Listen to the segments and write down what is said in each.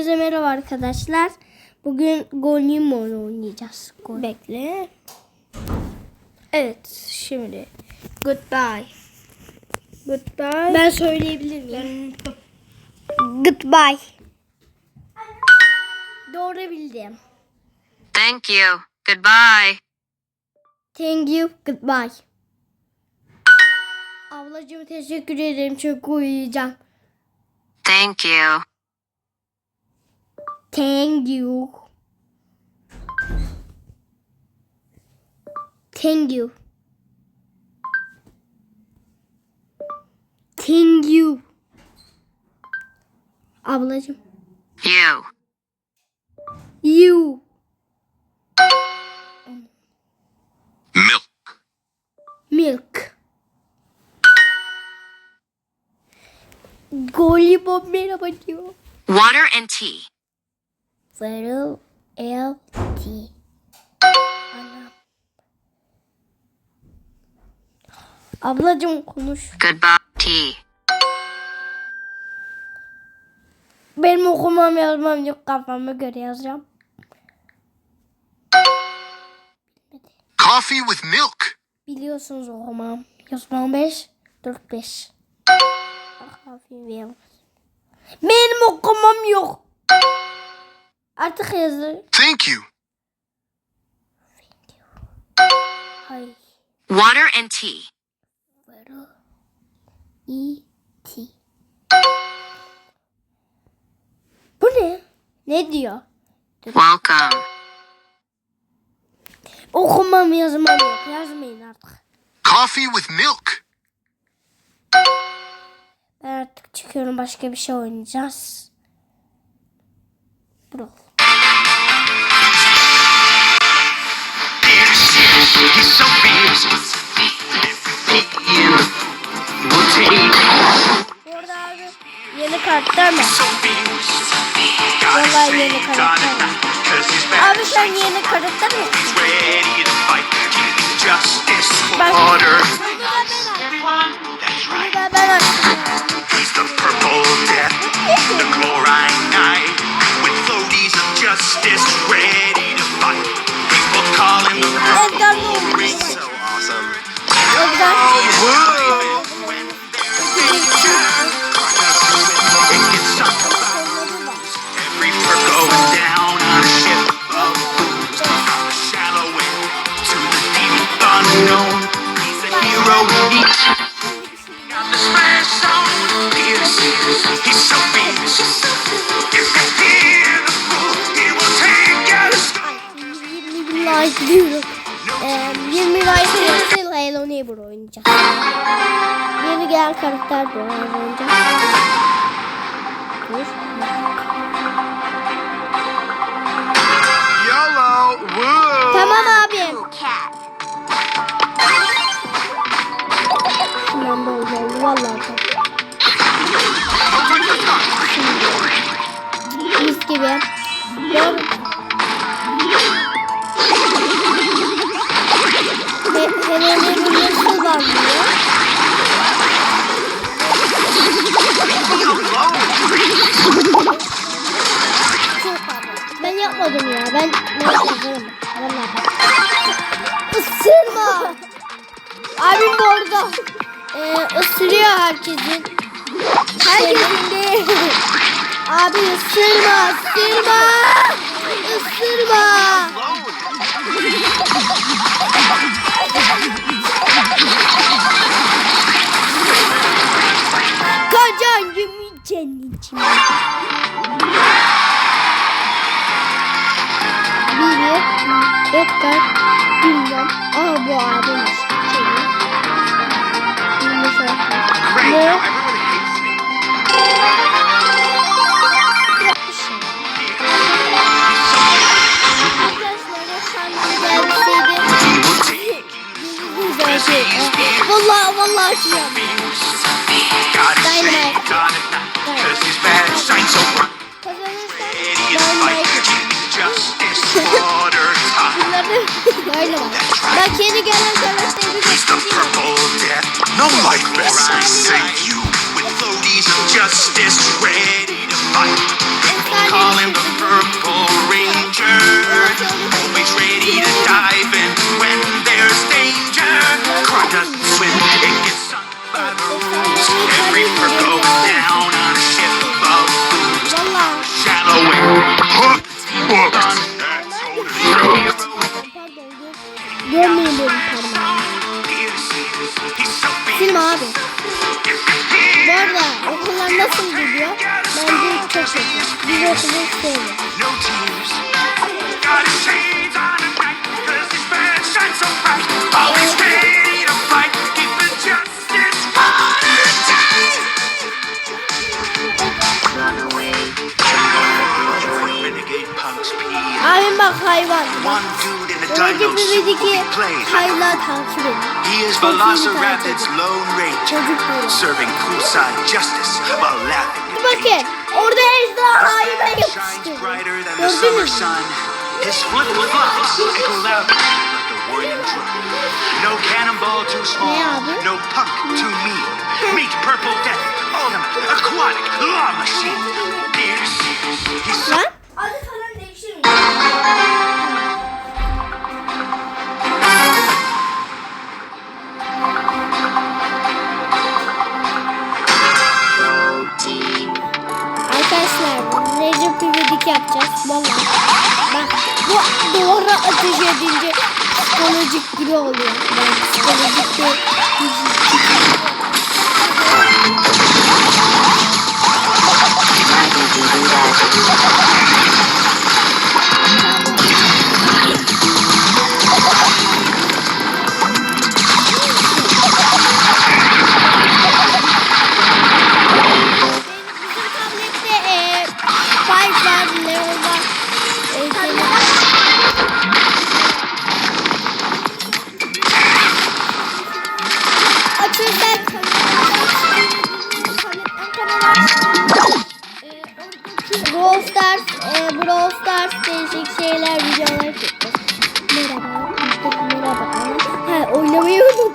Herkese merhaba arkadaşlar. Bugün Golimon oynayacağız. Gol. Bekle. Evet şimdi. Goodbye. Goodbye. Ben söyleyebilir miyim? Goodbye. Doğru bildim. Thank you. Goodbye. Thank you. Goodbye. Ablacığım teşekkür ederim. Çok uyuyacağım. Thank you. Thank you. Thank you. Thank you. Ablacığım. You. You. Milk. Milk. Golibon merhaba diyor. Water and tea. L T. Anam. Ablacığım konuş. Goodbye. Tea. Benim okumam yazmam yok kafama göre yazacağım. Coffee with milk. Biliyorsunuz okumam. Yazmam 5, 4, 5. Benim okumam yok. Artık yazı. Thank you. Hay. Water and tea. Vero. İ. T. Bu ne? Ne diyor? Welcome. Okumam yazmam yok. Yazmayın artık. Coffee with milk. Ben artık çıkıyorum başka bir şey oynayacağız. Bro. So fierce. We'll take Orada abi yeni kartlar mı? so fierce. Vallahi Gotta yeni say, karakter gotta var. not, cause he's bad. Abi sen yeni karakter mi? Ready to fight. Justice for Bak. order. Bunu da ben açtım. That's Bunu right. da ben açtım. He's the purple death. The chlorine knight. With floaties of justice ready to fight. Edgar ne purple karakter bu. Dur. YOLO. Woo. Tamam abi. Şundan da oldu. Vallahi. Şimdi. Mis gibi. Doğru. He, Hello Neighbor nasıl banlıyor? Yapmadım ya. Ben ben yaparım. Vallahi. Isırma. Abim bu arada e, ısırıyor herkesin. Herkesin değil. Abi ısırma, ısırma. Isırma. Edgar bilmem. Aa bu abimiz. Ne? Now everybody hates me. Yapmış ya. Arkadaşlar He's the purple death, No life vest to save you with Lodi's justice ready to fight. Call him the Purple Ranger, always ready to dive in when there's danger. Crime doesn't swim, it gets sunk by the rules. Every bird goes down. No tears. Played. hayvanlar takip ediyor. He is Çok iyi Velociraptor's takip Lone Ranger, Çocuk böyle. serving poolside justice while laughing at Bakın danger. orada ejderhayı ben Shines yapıştırdım. brighter than the summer Gördünüz mü? sun. His flip flops echo loud like a warning drum. No cannonball too small, no punk too mean. Meet Purple Death, ultimate aquatic law machine. Fierce, he's so Lan. Adı falan değiştirmiyor. Arkadaşlar İvedik yapacağız. Valla. Bak bu doğru ateş edince psikolojik gibi oluyor. Ben psikolojik de Bizim Brawl Stars, e, Brawl Stars değişik şeyler, videolar çekeceğiz. Merhaba, merhaba. Ha, oynamayı unuttum.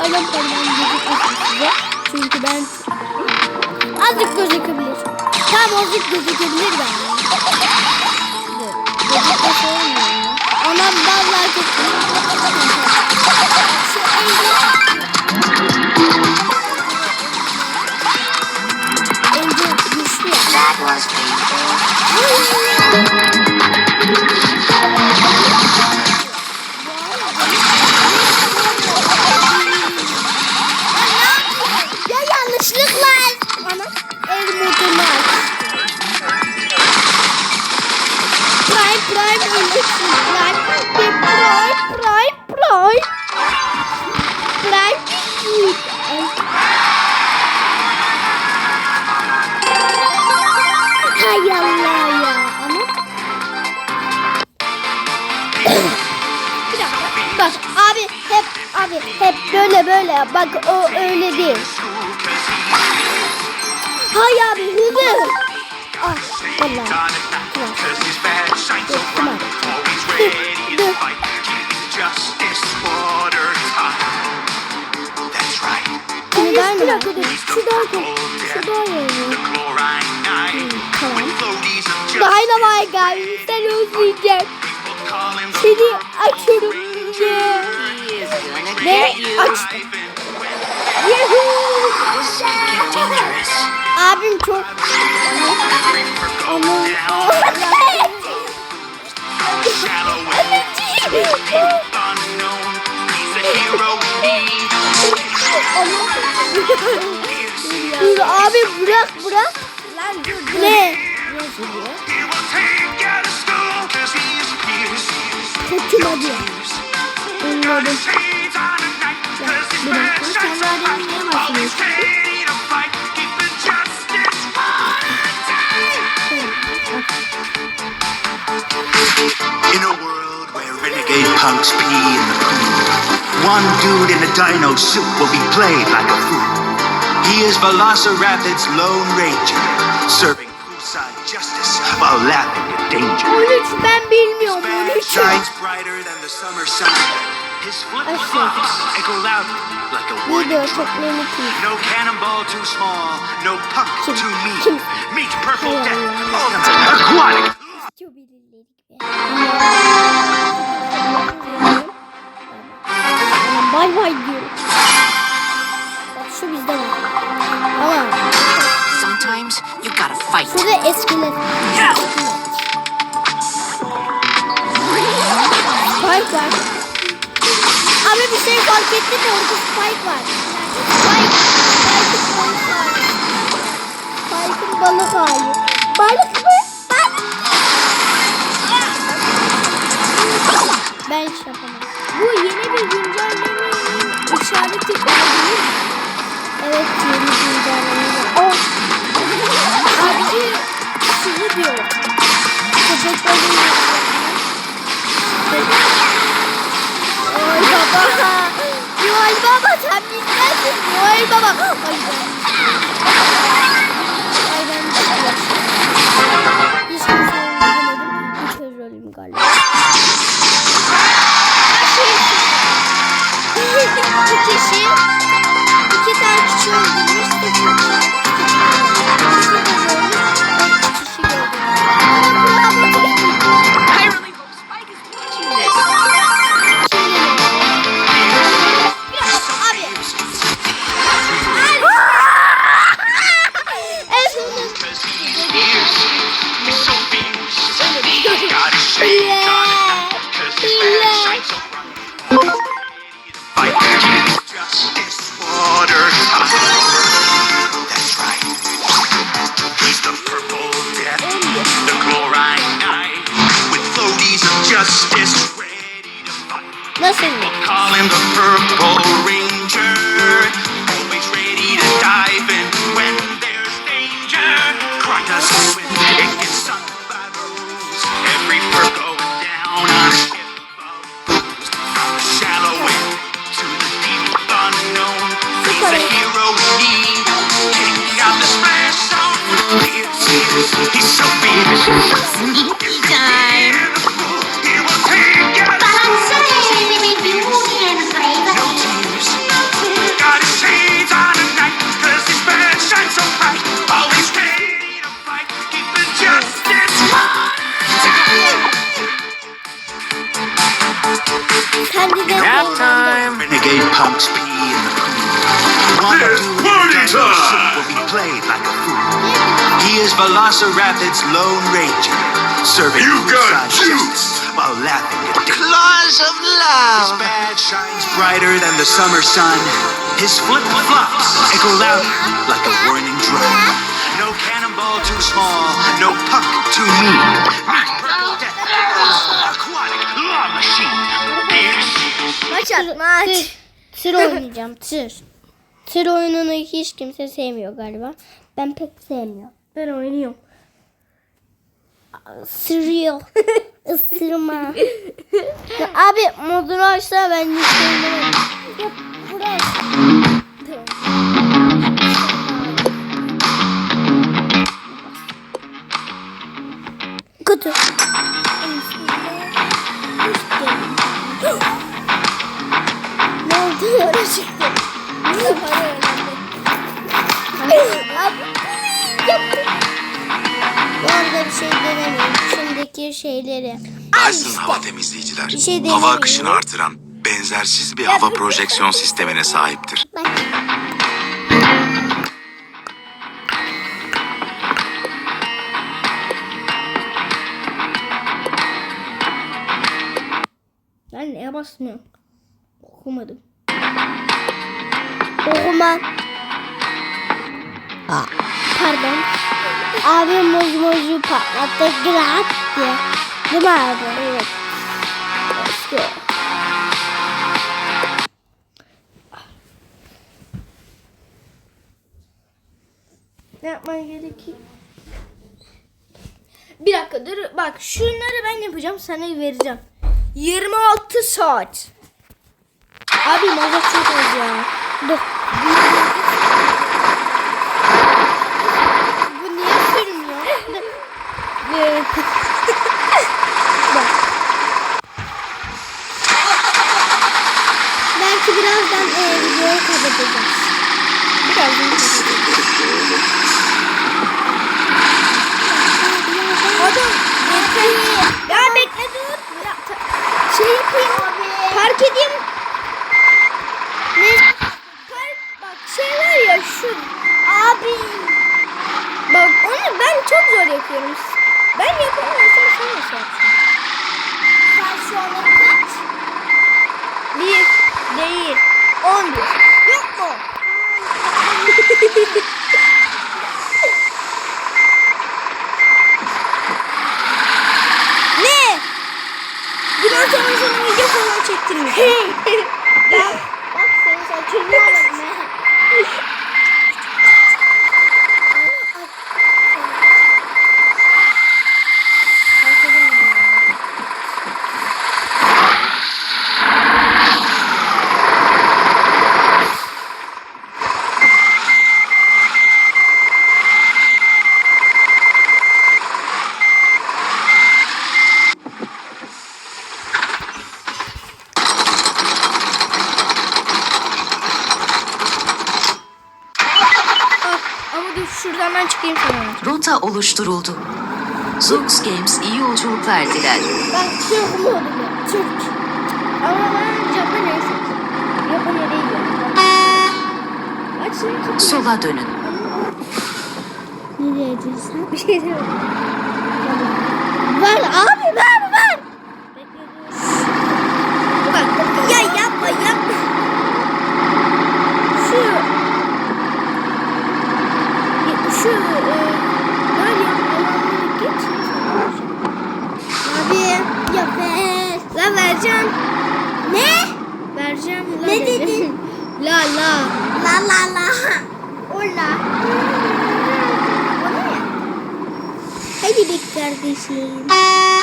Anam parmağım gözükmesin size. Çünkü ben azıcık gözükebilir. Tam azıcık gözükebilir ben. Gözükmesi olmuyor. Anam vallahi çok Şu Angel That was painful. Justice watertight. That's right. Şimdi ben the şu daha purple şu death, daha the iyi. chlorine knight, tamam. with floaties of justice. Dynamite abi sen özleyeceğim. Seni açıyorum. Açtım. Hero we need. Dur abi bırak bırak. Lan dur. Ne? Will take you where punks pee in the pool, one dude in a dino suit will be played like a fool. He is Velociraptor's Lone Ranger, serving poolside justice while laughing at danger. 13 ben bilmiyorum Bad 13. shines brighter than the summer sun. His flip flops echo loud like a warning Video drum. çekmeni kim? No cannonball too small, no punk too mean. Meet Purple Death, ultimate aquatic Bay bay diyorum. Bak şu bizde var. Ama Sometimes you gotta fight. şurada eskiler. Spike var. Abi bir şey fark ettin mi? Orada Spike var. Spike. Fight. İs Velociraptor's Lone Ranger, serving You got juice. justice while laughing at the Claws of His love. badge shines brighter than the summer sun. His flip flops echo loud like a warning drum. No cannonball too small, no puck too mean. Meet Purple Death, aquatic law machine. Maç at maç. Tır, tır oynayacağım tır. Tır oyununu hiç kimse sevmiyor galiba. Ben pek sevmiyorum. Ben oynuyorum. Isırıyor. Isırma. Abi modunu açsana ben hiç sevmiyorum. Ya buraya. Kutu. Ne oldu? Oraya çıktı. Abi, yaptım. Bu anda bir şey denemiyorum. Şimdiki şeyleri. Dyson hava temizleyiciler, Bir şey hava akışını artıran benzersiz bir hava projeksiyon sistemine sahiptir. Bak. Ben neye basmıyorum? Okumadım. Okuma. Aa, pardon. Abi muz muzu patlattı. Grat diye. Değil mi abi? Evet. Let's go. Ne yapman gerekiyor? Bir dakika dur. Bak şunları ben yapacağım sana vereceğim. 26 saat. Abi mazot çok az ya. Dur. Bu niye sürmüyor? Evet. Bak. Belki birazdan e, videoyu kapatacağız. Kapatacağız. Adam yeter. Ya bekle dur. Şey yapayım. Park edeyim. Ne? Bak şey ya şu. Abi. Bak onu ben çok zor yapıyorum. Ben yapamıyorsam sen nasıl yapacaksın? Sen şu an kaç? Bir değil. On bir. Yok mu? çektirmeyeceğim. Bak senin saçını almadım ha. Ama dur şuradan ben çıkayım sonra. Rota oluşturuldu. Zoox Games iyi yolculuklar diler. Ben mü oldum ya? Türk. Ama ben Japonya seçtim. Japonya değil ya. Sola dönün. Nereye gidiyorsun? Bir şey demiyorum. Ver abi kardeşim.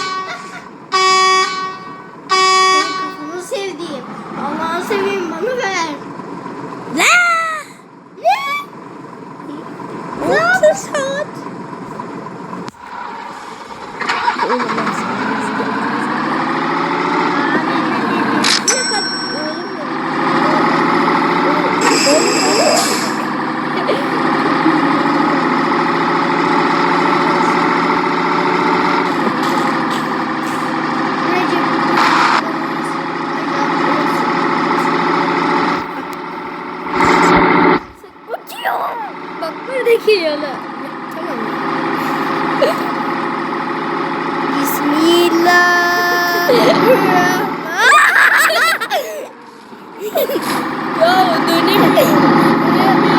Buradaki yolu. Tamam mı? ya döneyim.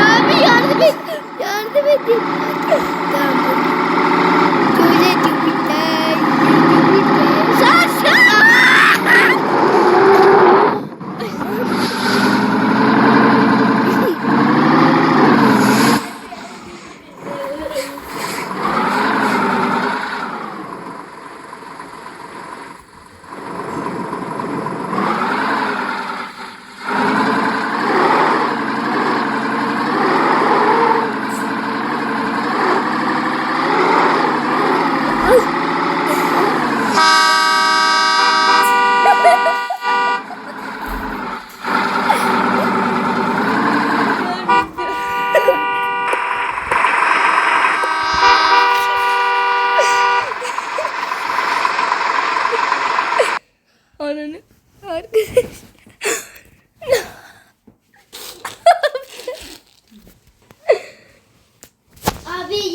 Abi yardım et. Yardım edin.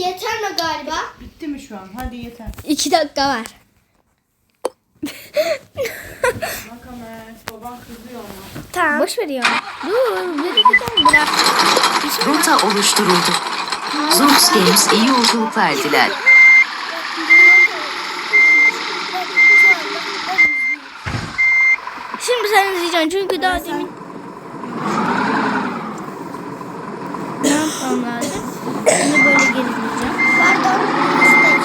Yeter mi galiba? Bitti mi şu an? Hadi yeter. İki dakika var. Bak Ömer, baban kızıyor ona. Tamam. Boş ver ya. Dur. Bir dakika bırak. Rota oluşturuldu. Zoox Games iyi yolculuklar diler. Şimdi sen izleyeceksin çünkü daha demin. ne yapmam lazım? Bunu böyle gerizleyeceğim. Pardon. hastayım.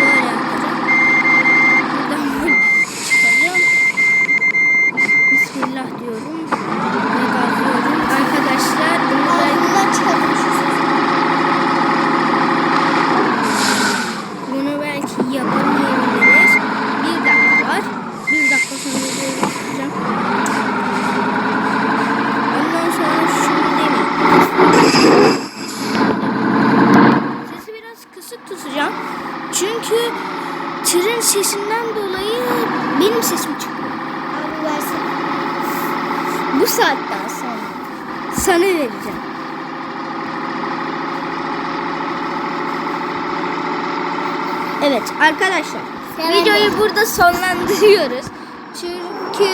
Böyle yapacağım. Buradan böyle çıkacağım. Bismillah diyorum. Ve gazlıyorum. Arkadaşlar bunu ben Ağzından çıkartmışsın. Bunu belki yapamayabiliriz. Bir dakika var. Bir dakika sonra böyle yapacağım. Ondan sonra şunu demeyeyim. Sesi biraz kısık tutacağım. Çünkü tırın sesinden dolayı benim sesim çıkıyor. Abi versene. Bu saatten sonra sana vereceğim. Evet arkadaşlar Severim. videoyu burada sonlandırıyoruz. Çünkü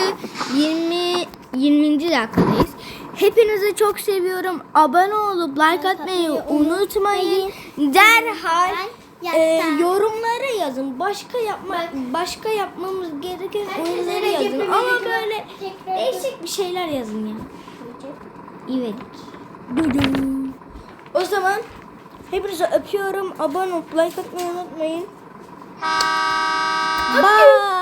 20 20. dakikadayız. Hepinizi çok seviyorum. Abone olup like atmayı unutmayın. Derhal. Ee, yorumlara yazın. Başka yapma başka yapmamız gereken oyunları yazın. Ama böyle değişik bir şeyler yazın ya. Dudum. O zaman hepinizi öpüyorum. Abone olup like atmayı unutmayın. バイ